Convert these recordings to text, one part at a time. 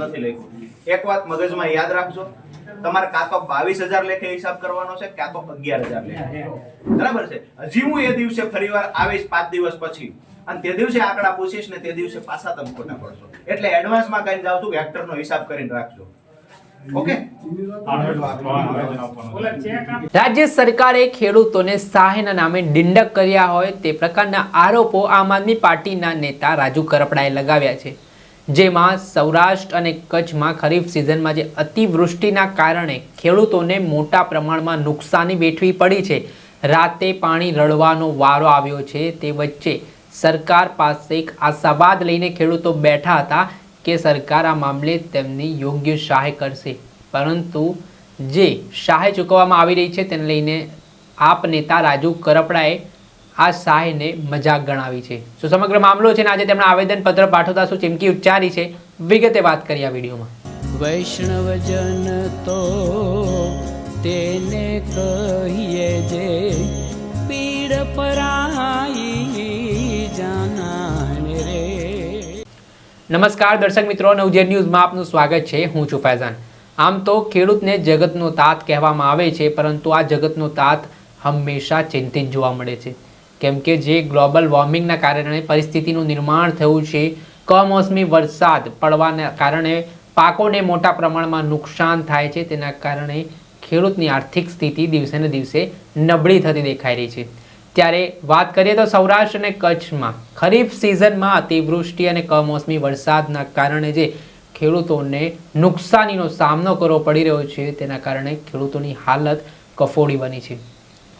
નથી લખ્યું. એક વાત મગજમાં યાદ રાખજો. તમારે કાં તો બાવીસ હજાર લેખે હિસાબ કરવાનો છે, કાં તો અગિયાર હજાર લેખે. બરાબર છે? હજી હું એ દિવસે ફરીવાર આવીશ પાંચ દિવસ પછી. અને તે દિવસે આંકડા પૂછીશ ને તે દિવસે પાછા તમે ખોટા પડશો. એટલે એડવાન્સમાં કઈ જાવ છું હેક્ટર નો હિસાબ કરીને રાખજો. રાજ્ય સરકારે ખેડૂતોને સહાયના નામે ડિંડક કર્યા હોય તે પ્રકારના આરોપો આમ આદમી પાર્ટીના નેતા રાજુ કરપડાએ લગાવ્યા છે. જેમાં સૌરાષ્ટ્ર અને કચ્છમાં ખરીફ સિઝનમાં જે અતિવૃષ્ટિના કારણે ખેડૂતોને મોટા પ્રમાણમાં નુકસાની વેઠવી પડી છે. રાતે પાણી રળવાનો વારો આવ્યો છે. તે વચ્ચે સરકાર પાસે એક આશાવાદ લઈને ખેડૂતો બેઠા હતા કે સરકાર આ મામલે તેમની યોગ્ય સહાય કરશે. પરંતુ જે સહાય ચૂકવવામાં આવી રહી છે તેને લઈને આપ નેતા રાજુ કરપડાએ આ શાહને મજાક ગણાવી છે. શું સમગ્ર મામલો છે ને આજે તેમણે આવેદનપત્ર પાઠવતા શું ચીમકી ઉચ્ચારી છે વિગતે વાત કરી આ વિડીયોમાં. વૈષ્ણવજન તો તેને કહીએ જે પીડ પરાઈ જાનાને રે. નમસ્કાર દર્શક મિત્રો નવજેર ન્યૂઝમાં આપનું સ્વાગત છે. હું છું ફૈઝાન. આમ તો ખેડૂતને જગતનો તાત કહેવામાં આવે છે પરંતુ આ જગતનો તાત હંમેશા ચિંતિત જોવા મળે છે. કેમ કે જે ગ્લોબલ વોર્મિંગના કારણે પરિસ્થિતિનું નિર્માણ થયું છે, કમોસમી વરસાદ પડવાના કારણે પાકોને મોટા પ્રમાણમાં નુકસાન થાય છે, તેના કારણે ખેડૂતની આર્થિક સ્થિતિ દિવસે ને દિવસે નબળી થતી દેખાઈ રહી છે. ત્યારે વાત કરીએ તો સૌરાષ્ટ્ર અને કચ્છમાં. ખરીફ સિઝનમાં અતિવૃષ્ટિ અને કમોસમી વરસાદના કારણે જે ખેડૂતોને નુકસાનીનો સામનો કરવો પડી રહ્યો છે, તેના કારણે ખેડૂતોની હાલત કફોડી બની છે.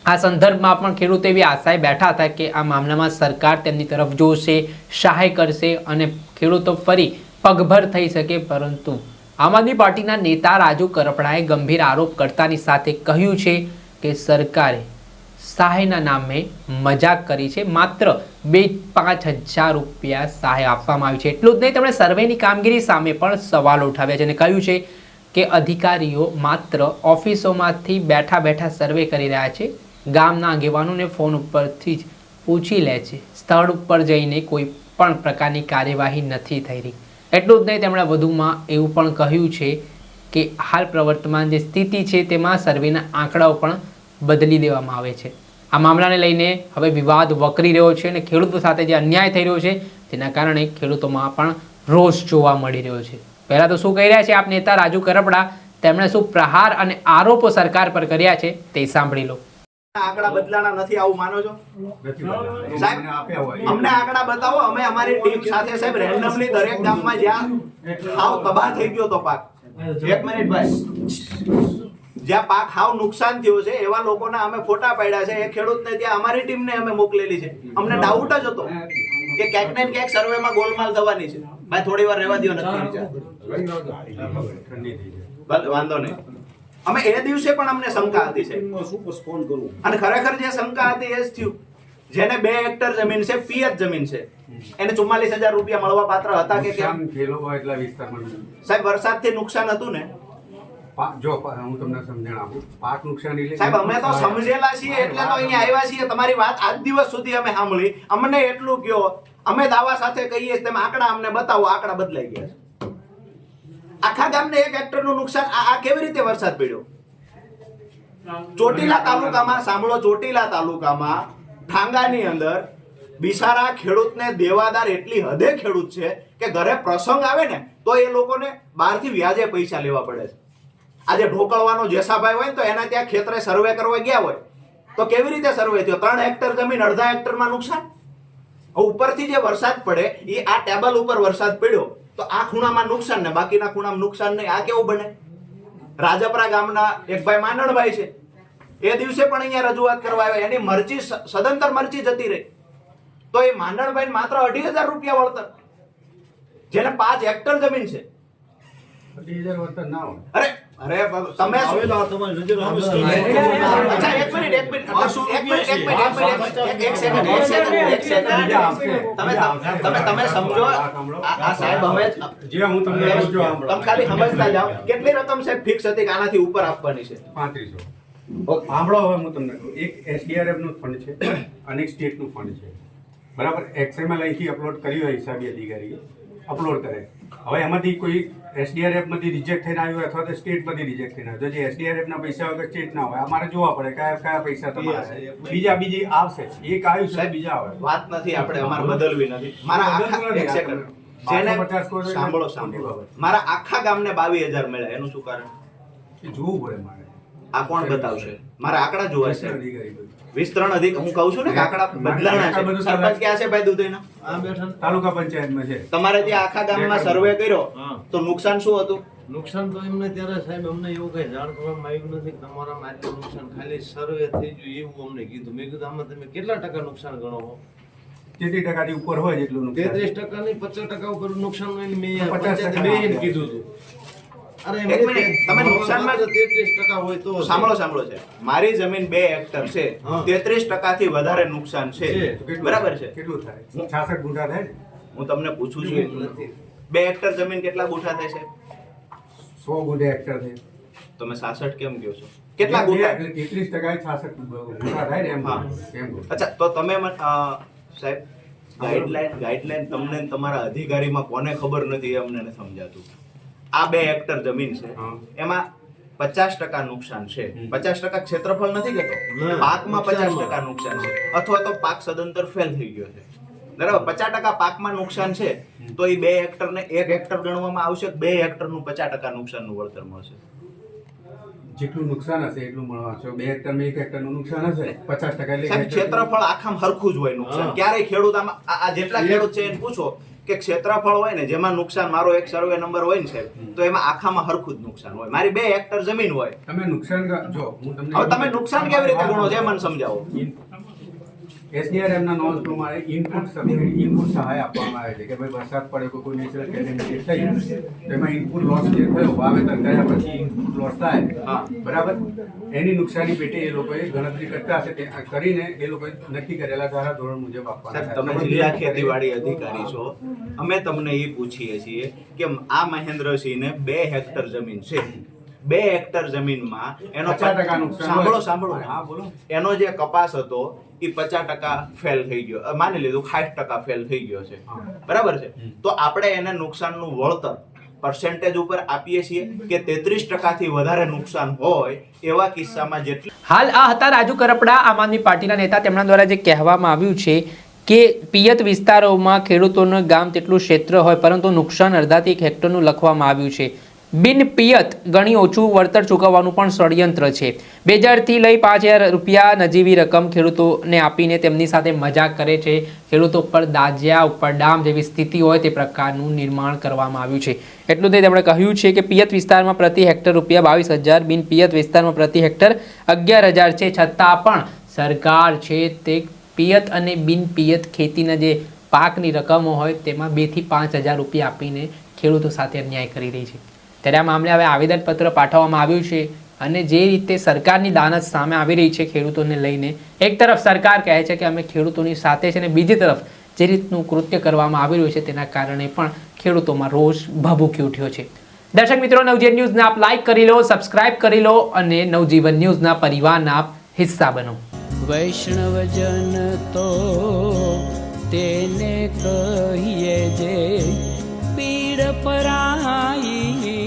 આ સંદર્ભમાં પણ ખેડૂતો એવી આશાએ બેઠા હતા કે આ મામલામાં સરકાર તેમની તરફ જોશે, સહાય કરશે અને ખેડૂતો ફરી પગભર થઈ શકે. પરંતુ આમ આદમી પાર્ટીના નેતા રાજુ કરપડાએ ગંભીર આરોપ કરતાની સાથે કહ્યું છે કે સરકારે સહાયના નામે મજાક કરી છે. માત્ર બે પાંચ હજાર રૂપિયા સહાય આપવામાં આવી છે. એટલું જ નહીં, તેમણે સર્વેની કામગીરી સામે પણ સવાલો ઉઠાવ્યા છે અને કહ્યું છે કે અધિકારીઓ માત્ર ઓફિસોમાંથી બેઠા બેઠા સર્વે કરી રહ્યા છે. ગામના આગેવાનોને ફોન ઉપરથી જ પૂછી લે છે. સ્થળ ઉપર જઈને કોઈ પણ પ્રકારની કાર્યવાહી નથી થઈ રહી. એટલું જ નહીં, તેમણે વધુમાં એવું પણ કહ્યું છે કે હાલ પ્રવર્તમાન જે સ્થિતિ છે તેમાં સર્વેના આંકડાઓ પણ બદલી દેવામાં આવે છે. આ મામલાને લઈને હવે વિવાદ વકરી રહ્યો છે અને ખેડૂતો સાથે જે અન્યાય થઈ રહ્યો છે તેના કારણે ખેડૂતોમાં પણ રોષ જોવા મળી રહ્યો છે. પહેલાં તો શું કહી રહ્યા છે આપ નેતા રાજુ કરપડા? તેમણે શું પ્રહાર અને આરોપો સરકાર પર કર્યા છે તે સાંભળી લો. આંકડા બદલાના નથી આવું માનો છો? સાહેબ અમને આંકડા બતાવો અમે અમારી ટીમ સાથે સાહેબ રેન્ડમલી દરેક ગામમાં જ્યાં હાવ તબાહ થઈ ગયો તો પાક. એક મિનિટ ભાઈ. જ્યાં પાક હાવ નુકસાન થયો છે એવા લોકોના અમે ફોટા પાડ્યા છે એ ખેડૂતને ત્યાં અમારી ટીમને અમે મોકલેલી છે. અમને ડાઉટ જ હતો કે ક્યાંક ને ક્યાંક સર્વેમાં ગોલમાલ થવાની છે. ભાઈ થોડી વાર રહેવા દો નથી વાંધો નહીં. અમે એ દિવસે પણ અમને શંકા હતી છે અને ખરેખર જે શંકા હતી એ જ થયું. જેને બે હેક્ટર જમીન છે પિયત જમીન છે. એને ચુમ્માલીસ હજાર રૂપિયા મળવા પાત્ર હતા કે કેમ? એટલા વિસ્તારમાં સાહેબ વરસાદથી નુકસાન હતું ને? જો હું તમને સમજણ આપું પાક નુકસાન એટલે સાહેબ અમે તો સમજેલા છીએ એટલે તો અહીંયા આવ્યા છીએ. તમારી વાત આજ દિવસ સુધી અમે સાંભળી. અમને એટલું કયો અમે દાવા સાથે કહીએ તેમ આંકડા અમને બતાવો આંકડા બદલાઈ ગયા છે. આખા ગામને એક હેક્ટરનું નુકસાન. આ કેવી રીતે વરસાદ પડ્યો? ચોટીલા તાલુકામાં, સાંભળો, ચોટીલા તાલુકામાં ઠાંગાની અંદર બિસારા ખેડૂતને દેવાદાર એટલી હદે ખેડૂત છે કે ઘરે પ્રસંગ આવે ને, તો એ લોકોને બહારથી વ્યાજે પૈસા લેવા પડે છે. આજે ઢોકળવાનો જેસાભાઈ હોય ને, તો એના ત્યાં ખેતરે સર્વે કરવા ગયા હોય. તો કેવી રીતે સર્વે થયો? ત્રણ હેક્ટર જમીન, અડધા હેક્ટરમાં નુકસાન? ઉપરથી જે વરસાદ પડે, એ આ ટેબલ ઉપર વરસાદ પડ્યો. તો આ ખૂણામાં નુકસાન ને બાકીના ખૂણામાં નુકસાન નહીં. આ કેવું બને? રાજપરા ગામના એક ભાઈ માંડણભાઈ છે. એ દિવસે પણ અહીંયા રજૂઆત કરવા આવ્યા. એની મરજી સદંતર મરજી જતી રહી. તો એ માંડણભાઈ માત્ર અઢી હજાર રૂપિયા વળતર. જેને પાંચ હેક્ટર જમીન છે. અઢી હજાર વળતર ના હોય. અરે અરે તમે અચ્છા એક મિનિટ એક મિનિટ એક મિનિટ એક મિનિટ એક મિનિટ એક- એક સેકન્ડ એક સેકન્ડ એક સેકન્ડ. તમે તમે તમે સમજો આ સાહેબ હવે જે હું તમને તમે ખાલી સમજતા જાઓ. કેટલી રકમ સાહેબ ફિક્સ હતી કે આનાથી ઉપર આપવાની છે? પાંત્રીસો. સાંભળો હવે હું તમને કહું. એક એસડીઆરએફનું ફંડ છે અને એક સ્ટેટનું ફંડ છે. બરાબર? એક્સએમએલ અહીંથી અપલોડ કર્યું હોય હિસાબી અધિકારીએ. અપલોડ કરે. હવે એમાંથી કોઈ એસડીઆરએફમાંથી રિજેક્ટ થઈને આવ્યું હોય અથવા તો સ્ટેટમાંથી રિજેક્ટ થઈને આવ્યું તો જે એસડીઆરએફ ના પૈસા વગર સ્ટેટ ના હોય અમારે જોવા પડે કયા કયા પૈસા તમારા છે. બીજા બીજી આવશે. એક આવ્યું છે બીજા આવે વાત નથી આપણે અમારે બદલવી નથી. મારા આખા એક સેકન્ડ જેને પચાસ કરોડ સાંભળો સાંભળો. મારા આખા ગામને બાવીસ હજાર મળ્યા. એનું શું કારણ? જોવું પડે મારે. આ કોણ બતાવશે? મારા આંકડા જોવા છે. વિસ્તરણ અધિક હું કહું છું ને આંકડા બદલાણા છે. સરપંચ ક્યાં છે ભાઈ દુધઈના? તાલુકા પંચાયતમાં છે. તમારે ત્યાં આખા ગામમાં સર્વે કર્યો? તો નુકસાન શું હતું? નુકસાન તો એમને ત્યારે સાહેબ અમને એવું કઈ જાણ કરવામાં આવ્યું નથી તમારા માટે નુકસાન ખાલી સર્વે થઈ ગયું એવું અમને કીધું. મેં કીધું આમાં તમે કેટલા ટકા નુકસાન ગણો છો? તેત્રીસ ટકાથી ઉપર હોય એટલું નુકસાન. તેત્રીસ ટકા નહીં પચાસ ટકા ઉપર નુકસાન હોય મેં પચાસ ટકા. કીધું હતું. એક મિનિટ, તમે નુકસાનમાં- તેત્રીસ ટકા હોય તો સાંભળો સાંભળો છે. મારી જમીન બે હેક્ટર છે. તેત્રીસ ટકાથી વધારે નુકસાન છે. બરાબર છે? કેટલું થાય? છાસઠ ગુંઠા થાય હું તમને પૂછું છું બે હેક્ટર જમીન કેટલા ગુઠા થાય છે? સો ગુંઠે હેક્ટર છે. તમે સાસઠ કેમ કહો છો? કેટલા ગુઠા? તેત્રીસ ટકા છાસઠ ગુંઠા થાય ને એમ. એમ અચ્છા તો તમે સાહેબ ગાઈડલાઈન ગાઈડલાઈન તમને તમારા અધિકારીમાં કોને ખબર નથી એ અમને સમજાતું. આ બે હેક્ટર જમીન છે એમાં પચાસ ટકા નુકસાન છે. પચાસ ટકા ક્ષેત્રફળ નથી કેતો. પાકમાં પચાસ ટકા નુકસાન છે. અથવા તો પાક સદંતર ફેલ થઈ ગયો છે. બરાબર? પચાસ ટકા પાકમાં નુકસાન છે તો એ બે હેક્ટર ને એક હેક્ટર ગણવામાં આવશે બે હેક્ટરનું પચાસ ટકા નુકસાનનું વળતર મળશે. જેટલું નુકસાન હશે એટલું મળવાનું બે હેક્ટર એક હેક્ટરનું નુકસાન હશે પચાસ ટકા ક્ષેત્રફળ આખામાં હરખું જ હોય નુકસાન. ક્યારેય ખેડૂત આમાં આ આ જેટલા ખેડૂત છે એને પૂછો કે ક્ષેત્રફળ હોય ને જેમાં નુકસાન મારો એક સર્વે નંબર હોય ને સાહેબ તો એમાં આખામાં હરખું જ નુકસાન હોય. મારી બે હેક્ટર જમીન હોય. તમે નુકસાન જો હું તમને હવે તમે નુકસાન કેવી રીતે ગણો છો? એ મને સમજાવો. એસડીઆરએફ ના નોંધ પ્રમાણે ઇનપુટ સબસિડી ઇનપુટ સહાય આપવામાં આવે છે કે ભાઈ વરસાદ પડે કોઈ કોઈ નેચરલ કેલેમિટી થઈ તો એમાં ઇનપુટ લોસ જે થયો વાવેતર કર્યા પછી ઇનપુટ લોસ થાય. બરાબર? એની નુકસાની પેટે એ લોકોએ ગણતરી કરતા હશે તે કરીને એ લોકોએ નક્કી કરેલા ધારા ધોરણ મુજબ આપવાના તમે જિલ્લા ખેતીવાડી અધિકારી છો અમે તમને એ પૂછીએ છીએ કે આ મહેન્દ્રસિંહને બે હેક્ટર જમીન છે. બે હેક્ટર જમીનમાં એનો 50% નુકસાન સાંભળો સાંભળો. હા, બોલો. એનો જે કપાસ હતો એ પચાસ ટકા ફેલ થઈ ગયો. માની લીધું સાઠ ટકા ફેલ થઈ ગયો છે. બરાબર છે? તો આપણે એને નુકસાનનું વળતર પર્સેન્ટેજ ઉપર આપીએ છીએ કે તેત્રીસ ટકાથી વધારે નુકસાન હોય એવા કિસ્સામાં જેટલી હાલ આ હતા રાજુ કરપડા આમ આદમી પાર્ટીના નેતા. તેમના દ્વારા જે કહેવામાં આવ્યું છે કે પિયત વિસ્તારોમાં ખેડૂતોનું ગામ તેટલું ક્ષેત્ર હોય પરંતુ નુકસાન અડધાથી એક હેક્ટરનું લખવામાં આવ્યું છે. બિન પિયત ગણી ઓછું વળતર ચૂકવવાનું પણ ષડયંત્ર છે. બે હજારથી લઈ પાંચ હજાર રૂપિયા નજીવી રકમ ખેડૂતોને આપીને તેમની સાથે મજાક કરે છે. ખેડૂતો ઉપર દાજ્યા, ઉપર ડામ જેવી સ્થિતિ હોય તે પ્રકારનું નિર્માણ કરવામાં આવ્યું છે. એટલું તે તેમણે કહ્યું છે કે પિયત વિસ્તારમાં પ્રતિ હેક્ટર રૂપિયા બાવીસ હજાર બિન પિયત વિસ્તારમાં પ્રતિ હેક્ટર અગિયાર હજાર છે. છતાં પણ સરકાર છે તે પિયત અને બિન પિયત ખેતીના જે પાકની રકમો હોય તેમાં બેથી પાંચ હજાર રૂપિયા આપીને ખેડૂતો સાથે અન્યાય કરી રહી છે. ત્યારે આ મામલે હવે આવેદનપત્ર પાઠવવામાં આવ્યું છે અને જે રીતે સરકારની દાનત સામે આવી રહી છે ખેડૂતોને લઈને, એક તરફ સરકાર કહે છે કે અમે ખેડૂતોની સાથે છે અને બીજી તરફ જે રીતનું કૃત્ય કરવામાં આવી રહ્યું છે તેના કારણે પણ ખેડૂતોમાં રોષ ભભૂકી ઉઠ્યો છે. દર્શક મિત્રો, નવજીવન ન્યૂઝને આપ લાઈક કરી લો સબસ્ક્રાઇબ કરી લો અને નવજીવન ન્યૂઝના પરિવારના આપ હિસ્સા બનો. વૈષ્ણવજન તો તેને કહીએ જે પીડ પરાઈ